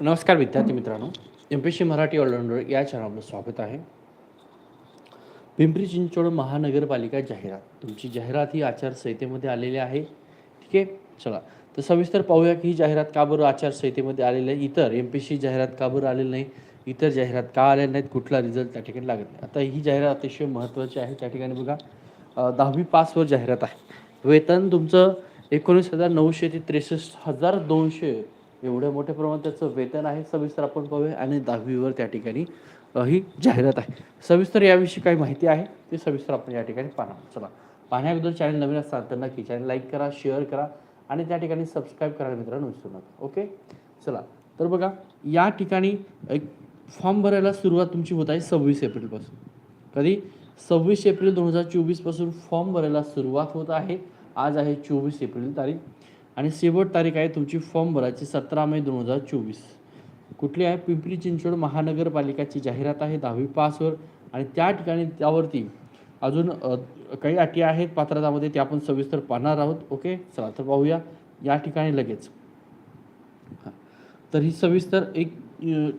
नमस्कार विद्यार्थी मित्रांनो M P C Marathi allrounder या चॅनलवर स्वागत आहे. पिंपरी चिंचवड महानगरपालिका जाहिरात. तुमची जाहिरात ही आचारसंहितेमध्ये आलेली आहे. ठीक आहे? चला. तर सविस्तर पाहूया की ही जाहिरात का बरं आचारसंहितेमध्ये आलेली आहे? इतर एम पी सी जाहिरात का बरं आलेली नाही? इतर जाहिरात का आलेल्या नाहीत? कुठला रिझल्ट त्या ठिकाणी लागत नाही? आता ही जाहिरात अतिशय महत्त्वाची आहे. त्या ठिकाणी बघा दहावी पासवर जाहिरात आहे. वेतन तुमचं एकोणीस हजार नऊशे ते त्रेसष्ट हजार दोनशे एवढ्या मोठ्या प्रमाणात त्याचं वेतन आहे सविस्तर आपण पाहूया. आणि दहावीवर त्या ठिकाणी ही जाहिरात आहे. सविस्तर याविषयी काही माहिती आहे ते सविस्तर आपण या ठिकाणी पाहणार चला पाहण्याबद्दल चॅनल नवीन असतात तर नक्की चॅनल लाईक करा शेअर करा आणि त्या ठिकाणी सबस्क्राईब करायला मित्रांनो विसरू नका. ओके चला तर बघा या ठिकाणी एक फॉर्म भरायला सुरुवात तुमची होत आहे सव्वीस एप्रिलपासून कधी? सव्वीस एप्रिल दोन हजार चोवीसपासून फॉर्म भरायला सुरुवात होत आहे. आज आहे चोवीस एप्रिल तारीख. आणि शेवट तारीख आहे तुमची फॉर्म भरायची सतरा मे दोन हजार चोवीस. कुठली आहे? पिंपरी चिंचवड महानगरपालिकाची जाहिरात आहे दहावी पासवर आणि त्या ठिकाणी त्यावरती अजून काही अटी आहेत पात्रतामध्ये ते आपण सविस्तर पाहणार आहोत. ओके? चला तर पाहूया. या ठिकाणी लगेच. हां. तर ही सविस्तर एक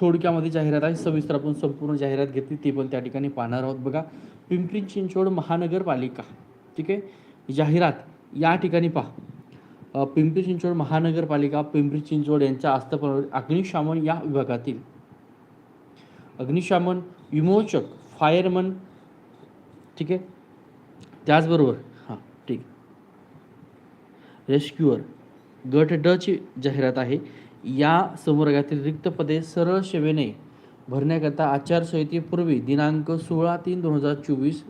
थोडक्यामध्ये जाहिरात आहे. सविस्तर आपण संपूर्ण जाहिरात घेतली ती पण त्या ठिकाणी पाहणार आहोत. बघा पिंपरी चिंचवड महानगरपालिका ठीक आहे? जाहिरात या ठिकाणी पहा. पिंपरी चिंचवड महानगरपालिका पिंपरी चिंचवड यांच्या आस्थापनावर अग्निशामन या विभागातील. अग्निशामन विमोचक फायरमन ठीक आहे? त्याचबरोबर हां ठीक. रेस्क्युअर गट ड ची जाहिरात आहे. या संवर्गातील रिक्त पदे सरळ सेवेने भरण्याकरता आचारसंहितेपूर्वी दिनांक सोळा तीन दोन हजार चोवीस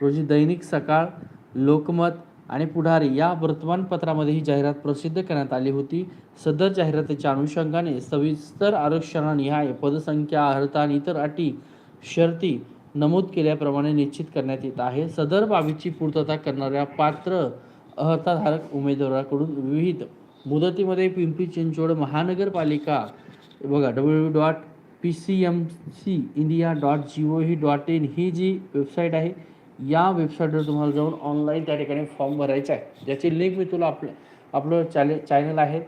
रोजी दैनिक सकाळ लोकमत आणि पुढारी या वर्तमानपत्रामध्ये ही जाहिरात प्रसिद्ध करण्यात आली होती. सदर जाहिरातीच्या अनुषंगाने सविस्तर आरक्षणानिहाय पदसंख्या अर्हता आणि इतर अटी शर्ती नमूद केल्याप्रमाणे निश्चित करण्यात येत आहे. सदर बाबीची पूर्तता करणाऱ्या पात्र अर्हताधारक उमेदवाराकडून विविध मुदतीमध्ये पिंपरी चिंचवड महानगरपालिका बघा W dot P C M C India dot G O he dot in ही जी वेबसाईट आहे या वेबसाईटवर तुम्हाला जाऊन ऑनलाईन त्या ठिकाणी फॉर्म भरायचा आहे. ज्याची लिंक मी तुला आपलं आपलं चॅले चॅनल आहे.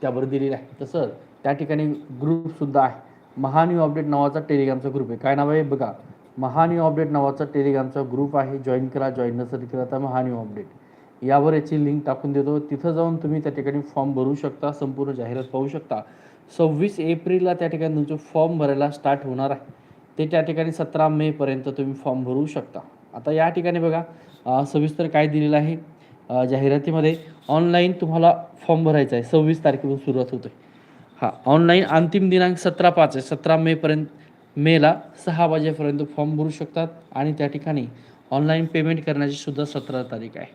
त्यावर दिलेलं आहे. तसं त्या ठिकाणी ग्रुपसुद्धा आहे. महान्यू अपडेट नावाचा टेलिग्रामचा ग्रुप आहे. काय नाव आहे? बघा महान्यू अपडेट नावाचा टेलिग्रामचा ग्रुप आहे. जॉईन करा जॉईन नसेल केला तर महान्यू अपडेट यावर याची लिंक टाकून देतो. तिथं जाऊन तुम्ही त्या ठिकाणी फॉर्म भरू शकता. संपूर्ण जाहिरात पाहू शकता. सव्वीस एप्रिलला त्या ठिकाणी तुमचं फॉर्म भरायला स्टार्ट होणार आहे. ते त्या ठिकाणी सतरा मेपर्यंत तुम्ही फॉर्म भरू शकता. आता या ठिकाणी बघा सविस्तर काय दिलेलं आहे. जाहिरातीमध्ये ऑनलाईन तुम्हाला फॉर्म भरायचा आहे. सव्वीस तारखेपासून सुरुवात होते हां ऑनलाईन अंतिम दिनांक सतरा पाच आहे. सतरा मेपर्यंत मेला सहा वाजेपर्यंत फॉर्म भरू शकतात आणि त्या ठिकाणी ऑनलाईन पेमेंट करण्याची सुद्धा सतरा तारीख आहे.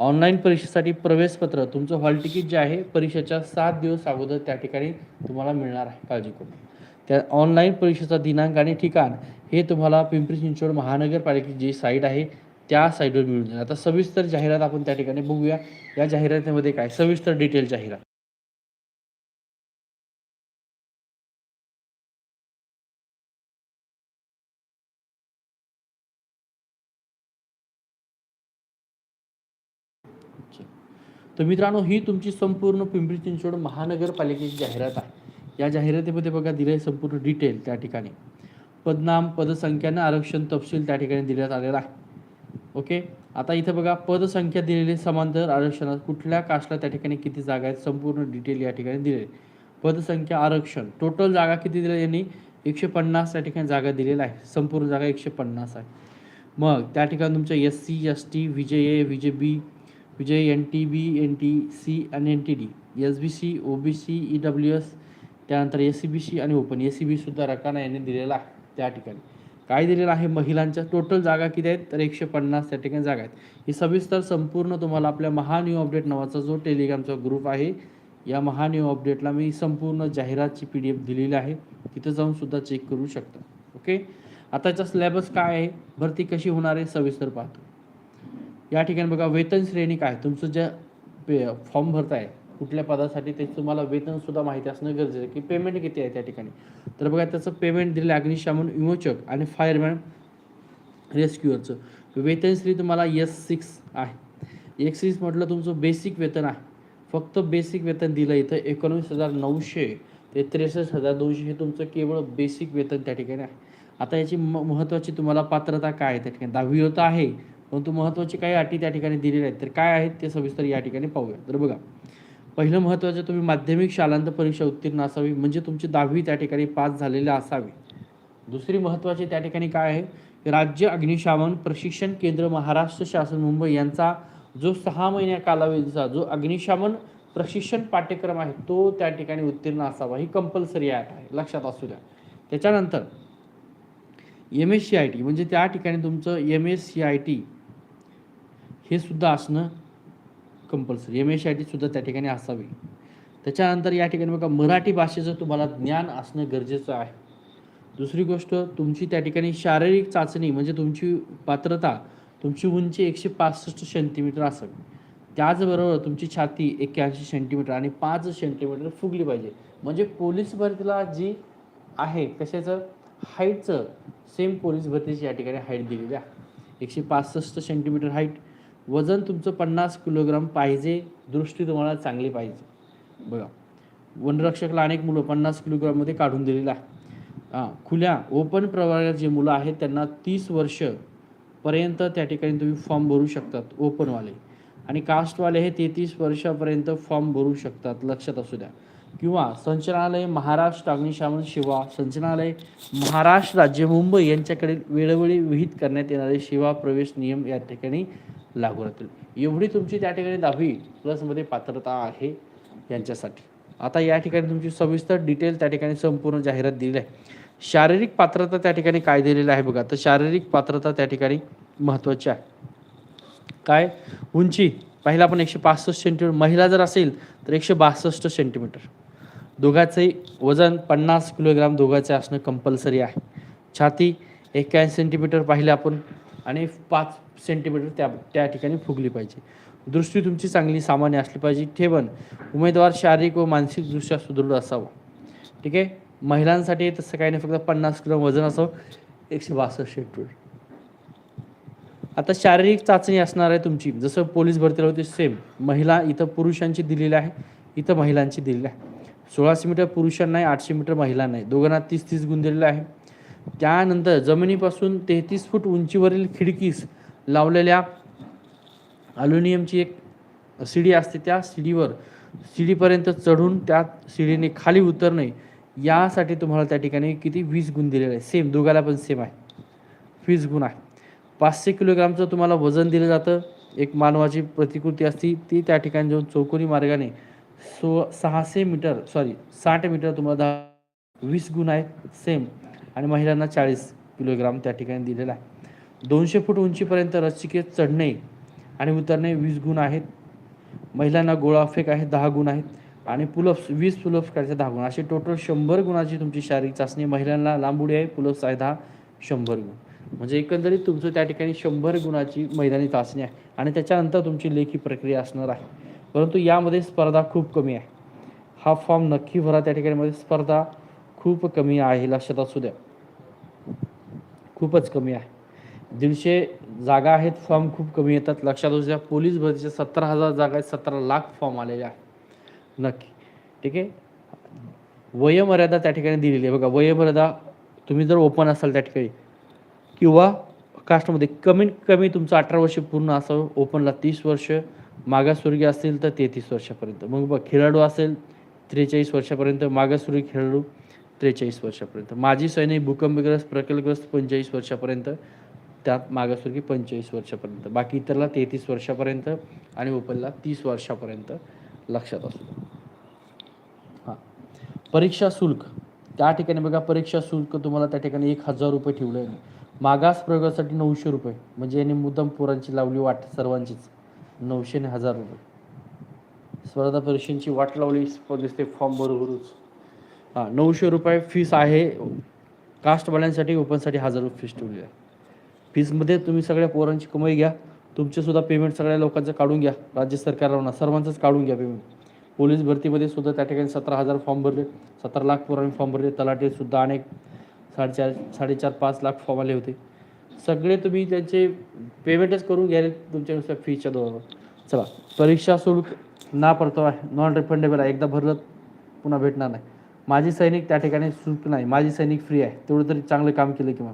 ऑनलाईन परीक्षेसाठी प्रवेशपत्र तुमचं हॉल तिकीट जे आहे परीक्षेच्या सात दिवस अगोदर त्या ठिकाणी तुम्हाला मिळणार आहे काळजी करून त्या ऑनलाईन परीक्षेचा दिनांक आणि ठिकाण हे तुम्हाला पिंपरी चिंचवड महानगरपालिकेची जी साईट आहे त्या साईटवर मिळून जाईल. आता सविस्तर जाहिरात आपण त्या ठिकाणी बघूया. या जाहिरातीमध्ये काय? सविस्तर डिटेल जाहिरात. तर मित्रांनो ही तुमची संपूर्ण पिंपरी चिंचवड महानगरपालिकेची जाहिरात आहे. या जाहिरातीमध्ये बघा दिले संपूर्ण डिटेल त्या ठिकाणी. पदनाम पदसंख्यानं आरक्षण तपशील त्या ठिकाणी देण्यात आलेला आहे. ओके आता इथं बघा पदसंख्या दिलेली समांतर आरक्षणात कुठल्या कास्टला त्या ठिकाणी किती जागा आहेत संपूर्ण डिटेल या ठिकाणी दिले पदसंख्या आरक्षण टोटल जागा किती दिल्या यांनी? एकशे पन्नास त्या ठिकाणी जागा दिलेल्या आहे संपूर्ण जागा एकशे पन्नास आहे. मग त्या ठिकाणी तुमच्या S C S T VJ A VJ B VJ N T B N T C आणि N T D S B C O B C E W S त्यानंतर एस सी बी सी आणि open S C B सुद्धा रकाना यांनी दिलेला आहे त्या ठिकाणी. काय दिलेलं आहे? महिलांच्या टोटल जागा किती आहेत? तर एकशे पन्नास त्या ठिकाणी जागा आहेत. ही सविस्तर संपूर्ण तुम्हाला आपल्या महान्यू अपडेट नावाचा जो टेलिग्रामचा ग्रुप आहे या महान्यू अपडेटला मी संपूर्ण जाहिरातची पी डी एफ दिलेली आहे. तिथं जाऊन सुद्धा चेक करू शकता. ओके आताचा सिलेबस काय आहे? भरती कशी होणार आहे? सविस्तर पाहतो. या ठिकाणी बघा वेतन श्रेणी काय तुमचं जे पे फॉर्म भरताय कुठल्या पदासाठी ते तुम्हाला वेतन सुद्धा माहिती असणं गरजेचं आहे की पेमेंट किती आहे त्या ठिकाणी. तर बघा त्याचं पेमेंट दिलेलं आहे अग्निशामन विमोचक आणि फायरमॅन रेस्क्युअरचं वेतन श्री तुम्हाला एस सिक्स आहे. एक सिक्स म्हटलं तुमचं बेसिक वेतन आहे. फक्त बेसिक वेतन दिलं इथं एकोणवीस हजार नऊशे ते त्रेसष्ट हजार दोनशे हे तुमचं केवळ बेसिक वेतन त्या ठिकाणी आहे. आता याची म महत्त्वाची तुम्हाला पात्रता काय आहे त्या ठिकाणी? दहावी होतं आहे परंतु महत्त्वाची काही अटी त्या ठिकाणी दिलेल्या आहेत. तर काय आहेत ते सविस्तर या ठिकाणी पाहूया. तर बघा पहिलं महत्त्वाचं तुम्ही माध्यमिक शालांत परीक्षा उत्तीर्ण असावी म्हणजे तुमची दहावी त्या ठिकाणी पास झालेली असावी. दुसरी महत्त्वाची त्या ठिकाणी काय आहे? राज्य अग्निशामन प्रशिक्षण केंद्र महाराष्ट्र शासन मुंबई यांचा जो सहा महिन्या कालावधीचा जो अग्निशामन प्रशिक्षण पाठ्यक्रम आहे तो त्या ठिकाणी उत्तीर्ण असावा. ही कंपल्सरी ॲट आहे लक्षात असू द्या. त्याच्यानंतर M S C I T म्हणजे त्या ठिकाणी तुमचं M S C I T हे सुद्धा असणं compulsory M S C I T सुद्धा त्या ठिकाणी असावी. त्याच्यानंतर या ठिकाणी बघा मराठी भाषेचं तुम्हाला ज्ञान असणं गरजेचं आहे. दुसरी गोष्ट तुमची त्या ठिकाणी शारीरिक चाचणी म्हणजे तुमची पात्रता तुमची उंची एकशे पासष्ट सेंटीमीटर असावी त्याचबरोबर तुमची छाती एक्क्याऐंशी सेंटीमीटर आणि पाच सेंटीमीटर फुगली पाहिजे. म्हणजे पोलीस भरतीला जी आहे कशाचं? हाईटचं सेम पोलीस भरतीची या ठिकाणी हाईट दिलेली आहे. एकशे पासष्ट सेंटीमीटर हाईट वजन तुमचं पन्नास किलोग्राम पाहिजे दृष्टी तुम्हाला चांगली पाहिजे. बघा वनरक्षकला अनेक मुलं पन्नास किलोग्राममध्ये काढून दिलेलं आहे. हां खुल्या ओपन प्रवर्गात जे मुलं आहेत त्यांना तीस वर्ष पर्यंत त्या ठिकाणी तुम्ही फॉर्म भरू शकतात ओपनवाले आणि कास्टवाले हे तेहतीस वर्षापर्यंत फॉर्म भरू शकतात लक्षात असू द्या. किंवा संचनालय महाराष्ट्र अग्निशामन सेवा संचनालय महाराष्ट्र राज्य मुंबई यांच्याकडे वेळोवेळी विहित करण्यात येणारे सेवा प्रवेश नियम या ठिकाणी लागू राहतील. एवढी तुमची त्या ठिकाणी दहावी प्लसमध्ये पात्रता आहे यांच्यासाठी. आता या ठिकाणी तुमची सविस्तर डिटेल त्या ठिकाणी संपूर्ण जाहिरात दिली आहे. शारीरिक पात्रता त्या ठिकाणी काय दिलेलं आहे बघा. तर शारीरिक पात्रता त्या ठिकाणी महत्त्वाची आहे. काय? उंची. पहिला पण एकशे पासष्ट सेंटीमीटर महिला जर असेल तर एकशे बासष्ट सेंटीमीटर दोघांचे वजन पन्नास किलोग्राम दोघांचे असणं कंपल्सरी आहे. छाती एक्क्याऐंशी सेंटीमीटर पाहिलं आपण. आणि पाच सेंटीमीटर त्या त्या ठिकाणी फुगली पाहिजे. दृष्टी तुमची चांगली सामान्य असली पाहिजे. ठेवण. उमेदवार शारीरिक व मानसिकदृष्ट्या सुदृढ असावा. ठीक आहे? महिलांसाठी तसं काही नाही. फक्त पन्नास किलो वजन असावं. एकशे बासष्ट सेंटीमीटर आता शारीरिक चाचणी असणार आहे तुमची. जसं पोलीस भरतीला होती सेम महिला इथं पुरुषांची दिलेली आहे. इथं महिलांची दिलेली आहे. सोळाशे मीटर पुरुषांना आहे आठशे मीटर महिलांना आहे. दोघांना तीस तीस गुण दिलेले आहे. त्यानंतर जमिनीपासून तेहतीस फूट उंचीवरील खिडकीस लावलेल्या अल्युमिनियमची एक शिडी असते त्या शिडीवर शिडीपर्यंत चढून त्या शिडीने खाली उतरणे यासाठी तुम्हाला त्या ठिकाणी किती? वीस गुण दिलेले आहे सेम दोघाला पण सेम आहे. वीस गुण आहे. पाचशे किलोग्रामचं तुम्हाला वजन दिलं जातं. एक मानवाची प्रतिकृती असती ती त्या ठिकाणी जाऊन चौकोनी मार्गाने सो सहाशे मीटर सॉरी साठ मीटर तुम्हाला दहा वीस गुण आहेत. सेम आणि महिलांना चाळीस किलोग्राम त्या ठिकाणी दिलेला आहे. दोनशे फूट उंचीपर्यंत रस्सिकेत चढणे आणि उतरणे वीस गुण आहेत. महिलांना गोळाफेक आहे दहा गुण आहेत. आणि पुलप्स वीस पुलप्स करायचे दहा गुण. असे टोटल शंभर गुणाची तुमची शारीरिक चाचणी महिलांना लांब उडी आहे. पुलप्स आहे दहा शंभर गुण. म्हणजे एकंदरीत तुमचं त्या ठिकाणी शंभर गुणाची मैदानी चाचणी आहे. आणि त्याच्यानंतर तुमची लेखी प्रक्रिया असणार आहे. परंतु यामध्ये स्पर्धा खूप कमी आहे. हा फॉर्म नक्की भरा त्या ठिकाणी मध्ये स्पर्धा खूप कमी आहे लक्षात असू द्या. खूपच कमी आहे. दीडशे जागा आहेत फॉर्म खूप कमी येतात. लक्षात असू द्या पोलीस भरतीच्या सत्तर हजार जागा आहेत सतरा लाख फॉर्म आलेले आहेत. नक्की. ठीक आहे? वयमर्यादा त्या ठिकाणी दिलेली आहे. बघा वयमर्यादा तुम्ही जर ओपन असाल त्या ठिकाणी किंवा कास्टमध्ये कमीत कमी तुमचं अठरा वर्ष पूर्ण असावं ओपनला तीस वर्ष मागासवर्गीय असेल तर तेहतीस वर्षापर्यंत. मग बघ खेळाडू असेल त्रेचाळीस वर्षापर्यंत मागासवर्गीय खेळाडू त्रेचाळीस वर्षापर्यंत. माजी सैनिक भूकंपग्रस्त प्रकल्पग्रस्त पंचेचाळीस वर्षापर्यंत त्यात मागासवर्गी पंचेचाळीस वर्षापर्यंत. बाकी इतरला तेहतीस वर्षापर्यंत आणि उपलला तीस वर्षापर्यंत लक्षात असतो हां. परीक्षा शुल्क. त्या ठिकाणी बघा परीक्षा शुल्क तुम्हाला त्या ठिकाणी एक हजार रुपये ठेवलं आहे मागास प्रयोगासाठी नऊशे रुपये. म्हणजे यांनी मुद्दाम पोरांची लावली वाट सर्वांचीच. नऊशे आणि हजार रुपये. स्पर्धा परीक्षांची वाट लावली दिसते फॉर्म बरोबरच. हां नऊशे रुपये फीस आहे. कास्टवाल्यांसाठी ओपनसाठी हजार रुपये फीस ठेवली आहे. फीसमध्ये तुम्ही सगळ्या पोरांची कमाई घ्या. तुमचेसुद्धा पेमेंट सगळ्या लोकांचं काढून घ्या. राज्य सरकारला सर्वांचंच काढून घ्या पेमेंट पोलीस भरतीमध्ये सुद्धा त्या ठिकाणी सतरा हजार फॉर्म भरले. सतरा लाख पोरांनी फॉर्म भरले. तलाटेसुद्धा अनेक साडेचार साडेचार पाच लाख फॉर्म आले होते. सगळे तुम्ही त्यांचे पेमेंटच करून घ्याल तुमच्यानुसार फीच्या दरावर चला परीक्षा शुल्क ना परतो आहे नॉन रिफंडेबल आहे. एकदा भरलं पुन्हा भेटणार नाही. माजी सैनिक त्या ठिकाणी शुल्क नाही. माजी सैनिक फ्री आहे. तेवढं तरी चांगलं काम केलं किंवा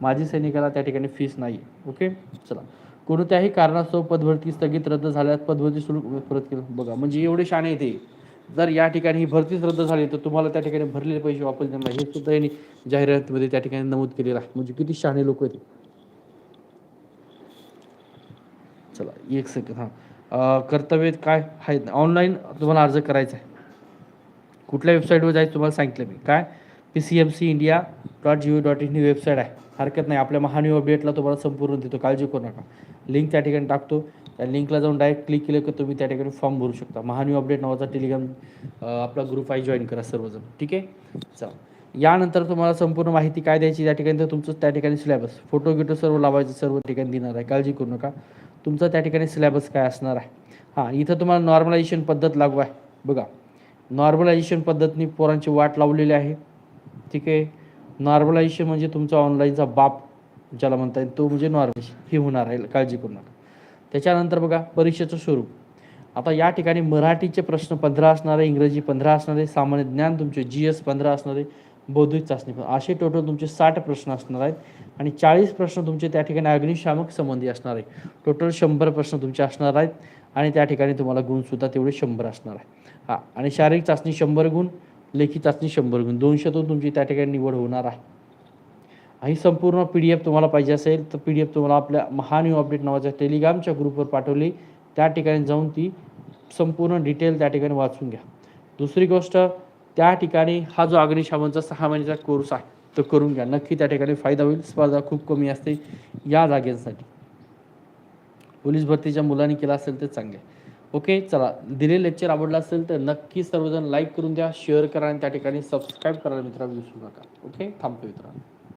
माजी सैनिकाला त्या ठिकाणी फीस नाही. ओके चला. कोणत्याही कारणास्तव पदभरती स्थगित रद्द झाल्यास पदभरती शुल्क परत केलं. बघा म्हणजे एवढे शाणे येते जर या ठिकाणी ही भरतीच रद्द झाली तर तुम्हाला त्या ठिकाणी भरलेले पैसे वापस देणार नाही. हे सुद्धा यांनी जाहिरातीमध्ये त्या ठिकाणी नमूद केलेलं आहे. म्हणजे किती शहाणे लोक आहेत चला एक सेकंड हां. अं, कर्तव्य काय? आहेत ऑनलाईन तुम्हाला अर्ज करायचा आहे. कुठल्या वेबसाईटवर जायचं तुम्हाला सांगितलं मी. काय? P C M C India dot G O dot in he website आहे. हरकत नाही. आपल्या महान्यू अपडेटला तुम्हाला संपूर्ण देतो. काळजी करू नका. लिंक त्या ठिकाणी टाकतो. त्या लिंकला जाऊन डायरेक्ट क्लिक केलं की तुम्ही त्या ठिकाणी फॉर्म भरू शकता. महान्यू अपडेट नावाचा टेलिग्राम आपला ग्रुप आहे जॉईन करा सर्वजण. ठीक आहे? चला. यानंतर तुम्हाला संपूर्ण माहिती काय द्यायची त्या ठिकाणी तर तुमचं त्या ठिकाणी सिलेबस फोटो गिटो सर्व लावायचं सर्व ठिकाणी देणार आहे. काळजी करू नका. तुमचा त्या ठिकाणी सिलेबस काय असणार आहे? हां इथं तुम्हाला नॉर्मलायझेशन पद्धत लागू आहे. बघा. नॉर्मलायझेशन पद्धतीने पोरांची वाट लावलेली आहे. ठीक आहे? नॉर्मलायझेशन म्हणजे तुमचा ऑनलाईनचा बाप ज्याला म्हणता येईल तो म्हणजे नॉर्मलायझेशन हे होणार आहे काळजी करू नका. त्याच्यानंतर बघा परीक्षेचं स्वरूप. आता या ठिकाणी मराठीचे प्रश्न पंधरा असणारे इंग्रजी पंधरा असणारे सामान्य ज्ञान तुमचे जी एस पंधरा असणारे बौद्धिक चाचणी पण. असे टोटल तुमचे साठ प्रश्न असणार आहेत आणि चाळीस प्रश्न तुमचे त्या ठिकाणी अग्निशामक संबंधी असणार आहे. टोटल शंभर प्रश्न तुमचे असणार आहेत आणि त्या ठिकाणी तुम्हाला गुणसुद्धा तेवढे शंभर असणार आहे. हां आणि शारीरिक चाचणी शंभर गुण लेखी चाचणी शंभर गुण. दोनशेतून तुमची त्या ठिकाणी निवड होणार आहे. ही संपूर्ण पी डी एफ तुम्हाला पाहिजे असेल तर पी डी एफ तुम्हाला आपल्या महान्यू अपडेट नावाच्या टेलिग्रामच्या ग्रुपवर पाठवली. त्या ठिकाणी जाऊन ती संपूर्ण डिटेल त्या ठिकाणी वाचून घ्या. दुसरी गोष्ट त्या ठिकाणी हा जो अग्निशामनचा सहा महिन्याचा कोर्स आहे तो करून घ्या. नक्की त्या ठिकाणी फायदा होईल स्पर्धा खूप कमी असते. या जागेसाठी. पोलीस भरतीच्या मुलांनी केला असेल तर चांगले ओके चला. दिलेलं लेक्चर आवडलं असेल तर नक्की सर्वजण लाईक करून द्या शेअर करा आणि त्या ठिकाणी सबस्क्राईब करायला मित्रांनो विसरू नका. ओके थांबतो मित्रांनो.